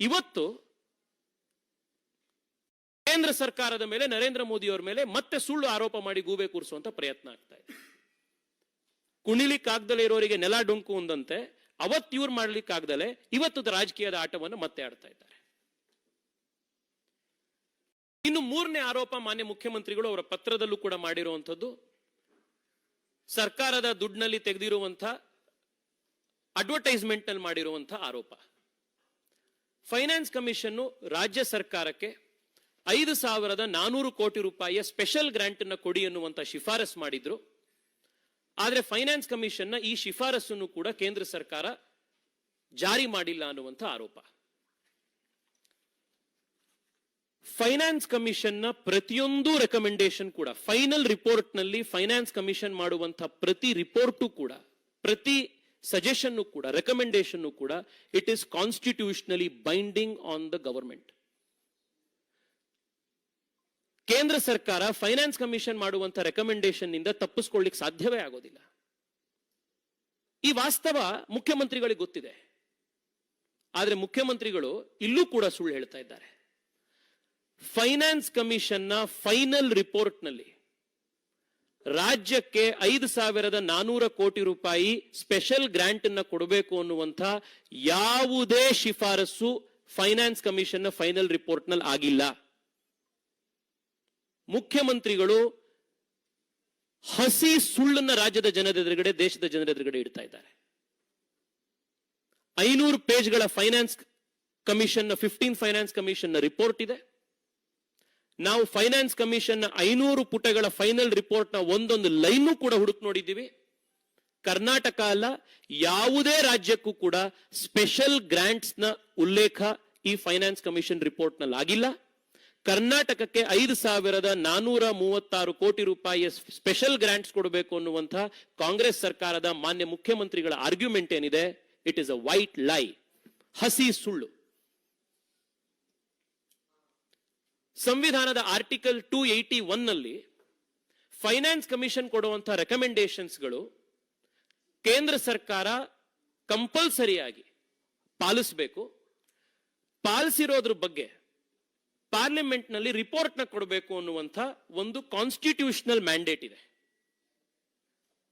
ಇವತ್ತು ಕೇಂದ್ರ ಸರ್ಕಾರದ ಮೇಲೆ, ನರೇಂದ್ರ ಮೋದಿಯವರ ಮೇಲೆ ಮತ್ತೆ ಸುಳ್ಳು ಆರೋಪ ಮಾಡಿ ಗೂಬೆ ಕೂರಿಸುವಂತ ಪ್ರಯತ್ನ ಆಗ್ತಾ ಇದೆ. ಕುಣಿಲಿಕ್ಕಾಗ್ದಲೇ ಇರೋರಿಗೆ ನೆಲ ಡೊಂಕು ಒಂದಂತೆ ಅವತ್ತು ಇವ್ರು ಮಾಡ್ಲಿಕ್ಕಾಗ್ದಲೆ ಇವತ್ತು ರಾಜಕೀಯದ ಆಟವನ್ನು ಮತ್ತೆ ಆಡ್ತಾ ಇದ್ದಾರೆ. ಇನ್ನು ಮೂರನೇ ಆರೋಪ ಮಾನ್ಯ ಮುಖ್ಯಮಂತ್ರಿಗಳು ಅವರ ಪತ್ರದಲ್ಲೂ ಕೂಡ ಮಾಡಿರುವಂಥದ್ದು, ಸರ್ಕಾರದ ದುಡ್ಡಿನಲ್ಲಿ ತೆಗೆದಿರುವಂತ ಅಡ್ವರ್ಟೈಸ್ಮೆಂಟ್ನಲ್ಲಿ ಮಾಡಿರುವಂತಹ ಆರೋಪ. ಫೈನಾನ್ಸ್ ಕಮಿಷನ್ನು ರಾಜ್ಯ ಸರ್ಕಾರಕ್ಕೆ ಐದು ಸಾವಿರದ ನಾನೂರು ಕೋಟಿ ರೂಪಾಯಿಯ ಸ್ಪೆಷಲ್ ಗ್ರಾಂಟ್ ಅನ್ನು ಕೊಡಿ ಎನ್ನುವಂತ ಶಿಫಾರಸ್ ಮಾಡಿದ್ರು. ಆದರೆ ಫೈನಾನ್ಸ್ ಕಮಿಷನ್ನ ಈ ಶಿಫಾರಸನ್ನು ಕೂಡ ಕೇಂದ್ರ ಸರ್ಕಾರ ಜಾರಿ ಮಾಡಿಲ್ಲ ಅನ್ನುವಂಥ ಆರೋಪ. ಫೈನಾನ್ಸ್ ಕಮಿಷನ್ನ ಪ್ರತಿಯೊಂದು ರೆಕಮೆಂಡೇಶನ್ ಕೂಡ ಫೈನಲ್ ರಿಪೋರ್ಟ್ನಲ್ಲಿ ಫೈನಾನ್ಸ್ ಕಮಿಷನ್ ಮಾಡುವಂಥ ಪ್ರತಿ ರಿಪೋರ್ಟು ಕೂಡ, ಪ್ರತಿ ಸಜೆಷನ್ ಕೂಡ ರೆಕಮೆಂಡೇಶನ್ ಕೂಡ it is constitutionally binding on the government ಕೇಂದ್ರ ಸರ್ಕಾರ ಫೈನಾನ್ಸ್ ಕಮಿಷನ್ ಮಾಡುವಂತ ರೆಕಮೆಂಡೇಶನ್ನಿಂದ ತಪ್ಪಿಸ್ಕೊಳ್ಳಿಕ್ ಸಾಧ್ಯವೇ ಆಗೋದಿಲ್ಲ ಈ ವಾಸ್ತವ ಮುಖ್ಯಮಂತ್ರಿಗಳಿಗೆ ಗೊತ್ತಿದೆ ಆದ್ರೆ ಮುಖ್ಯಮಂತ್ರಿಗಳು ಇಲ್ಲೂ ಕೂಡ ಸುಳ್ಳು ಹೇಳ್ತಾ ಇದ್ದಾರೆ ಫೈನಾನ್ಸ್ ಕಮಿಷನ್ನ ಫೈನಲ್ ರಿಪೋರ್ಟ್ನಲ್ಲಿ ರಾಜ್ಯಕ್ಕೆ ಐದು ಸಾವಿರದ ನಾನೂರ ಕೋಟಿ ರೂಪಾಯಿ ಸ್ಪೆಷಲ್ ಗ್ರಾಂಟ್ ಅನ್ನ ಕೊಡಬೇಕು ಅನ್ನುವಂಥ ಯಾವುದೇ ಶಿಫಾರಸು ಫೈನಾನ್ಸ್ ಕಮಿಷನ್ನ ಫೈನಲ್ ರಿಪೋರ್ಟ್ನಲ್ಲಿ ಆಗಿಲ್ಲ. ಮುಖ್ಯಮಂತ್ರಿಗಳು ಹಸಿ ಸುಳ್ಳನ್ನ ರಾಜ್ಯದ ಜನರ ಎದುರುಗಡೆ, ದೇಶದ ಜನರ ಎದುರುಗಡೆ ಇಡ್ತಾ ಇದ್ದಾರೆ. ಐನೂರು ಪೇಜ್ಗಳ finance commission fifteen finance commission report ಇದೆ. ನಾವು ಫೈನಾನ್ಸ್ ಕಮಿಷನ್ ಐನೂರು ಪುಟಗಳ ಫೈನಲ್ ರಿಪೋರ್ಟ್ನ ಒಂದೊಂದು ಲೈನ್ ಕೂಡ ಹುಡುಕ್ ನೋಡಿದ್ದೀವಿ. ಕರ್ನಾಟಕ ಅಲ್ಲ, ಯಾವುದೇ ರಾಜ್ಯಕ್ಕೂ ಕೂಡ ಸ್ಪೆಷಲ್ ಗ್ರಾಂಟ್ಸ್ನ ಉಲ್ಲೇಖ ಈ ಫೈನಾನ್ಸ್ ಕಮಿಷನ್ ರಿಪೋರ್ಟ್ನಲ್ಲಿ ಆಗಿಲ್ಲ. ಕರ್ನಾಟಕಕ್ಕೆ ಐದು ಸಾವಿರದ ನಾನೂರ ಮೂವತ್ತಾರು ಕೋಟಿ ರೂಪಾಯಿಯ ಸ್ಪೆಷಲ್ ಗ್ರಾಂಟ್ಸ್ ಕೊಡಬೇಕು ಅನ್ನುವಂತಹ ಕಾಂಗ್ರೆಸ್ ಸರ್ಕಾರದ ಮಾನ್ಯ ಮುಖ್ಯಮಂತ್ರಿಗಳ ಆರ್ಗ್ಯುಮೆಂಟ್ ಏನಿದೆ? ಇಟ್ ಇಸ್ ಅ ವೈಟ್ ಲೈ ಹಸಿ ಸುಳ್ಳು. ಸಂವಿಧಾನದ ಆರ್ಟಿಕಲ್ ಟೂ ಏಯ್ಟಿ ಒನ್ನಲ್ಲಿ ಫೈನಾನ್ಸ್ ಕಮಿಷನ್ ಕೊಡುವಂತಹ ರೆಕಮೆಂಡೇಶನ್ಸ್ಗಳು ಕೇಂದ್ರ ಸರ್ಕಾರ ಕಂಪಲ್ಸರಿಯಾಗಿ ಪಾಲಿಸಬೇಕು. ಪಾಲಿಸಿರೋದ್ರ ಬಗ್ಗೆ ಪಾರ್ಲಿಮೆಂಟ್ನಲ್ಲಿ ನಲ್ಲಿ ರಿಪೋರ್ಟ್ನ ಕೊಡಬೇಕು ಅನ್ನುವಂಥ ಒಂದು ಕಾನ್ಸ್ಟಿಟ್ಯೂಷನಲ್ ಮ್ಯಾಂಡೇಟ್ ಇದೆ.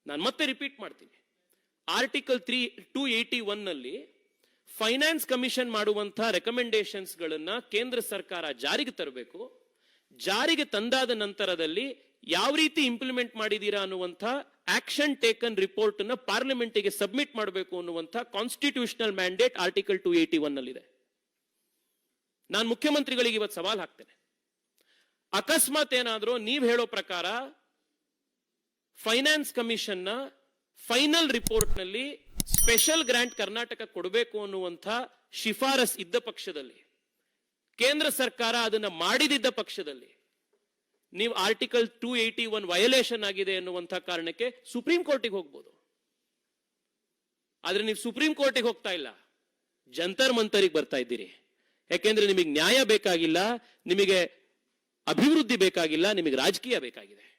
ನಾನು ಮತ್ತೆ ರಿಪೀಟ್ ಮಾಡ್ತೀನಿ. ಆರ್ಟಿಕಲ್ ತ್ರೀ ಟೂ ಏಯ್ಟಿ ಒನ್ನಲ್ಲಿ ಫೈನಾನ್ಸ್ ಕಮಿಷನ್ ಮಾಡುವಂತ ರೆಕಮೆಂಡೇಶನ್ಸ್ ಗಳನ್ನ ಕೇಂದ್ರ ಸರ್ಕಾರ ಜಾರಿಗೆ ತರಬೇಕು. ಜಾರಿಗೆ ತಂದಾದ ನಂತರದಲ್ಲಿ ಯಾವ ರೀತಿ ಇಂಪ್ಲಿಮೆಂಟ್ ಮಾಡಿದೀರಾ ಅನ್ನುವಂಥ ಆಕ್ಷನ್ ಟೇಕನ್ ರಿಪೋರ್ಟ್ನ ಪಾರ್ಲಿಮೆಂಟ್ಗೆ ಸಬ್ಮಿಟ್ ಮಾಡಬೇಕು ಅನ್ನುವಂಥ constitutional mandate article two eighty one ನಲ್ಲಿದೆ. ನಾನು ಮುಖ್ಯಮಂತ್ರಿಗಳಿಗೆ ಇವತ್ತು ಸವಾಲ್ ಹಾಕ್ತೇನೆ. ಅಕಸ್ಮಾತ್ ಏನಾದರೂ ನೀವು ಹೇಳೋ ಪ್ರಕಾರ ಫೈನಾನ್ಸ್ ಕಮಿಷನ್ನ ಫೈನಲ್ ರಿಪೋರ್ಟ್ನಲ್ಲಿ ಸ್ಪೆಷಲ್ ಗ್ರಾಂಟ್ ಕರ್ನಾಟಕ ಕೊಡಬೇಕು ಅನ್ನುವಂಥ ಶಿಫಾರಸ್ ಇದ್ದ ಪಕ್ಷದಲ್ಲಿ, ಕೇಂದ್ರ ಸರ್ಕಾರ ಅದನ್ನ ಮಾಡಿದಿದ್ದ ಪಕ್ಷದಲ್ಲಿ, ನೀವು article two eighty one violation ಆಗಿದೆ ಅನ್ನುವಂಥ ಕಾರಣಕ್ಕೆ ಸುಪ್ರೀಂ ಕೋರ್ಟಿಗೆ ಹೋಗ್ಬೋದು. ಆದ್ರೆ ನೀವು ಸುಪ್ರೀಂ ಕೋರ್ಟಿಗೆ ಹೋಗ್ತಾ ಇಲ್ಲ. ಜಂತರ್ ಮಂತರಿಗೆ ಬರ್ತಾ ಇದ್ದೀರಿ. ಯಾಕೆಂದ್ರೆ ನಿಮಗೆ ನ್ಯಾಯ ಬೇಕಾಗಿಲ್ಲ, ನಿಮಗೆ ಅಭಿವೃದ್ಧಿ ಬೇಕಾಗಿಲ್ಲ, ನಿಮಗೆ ರಾಜಕೀಯ ಬೇಕಾಗಿದೆ.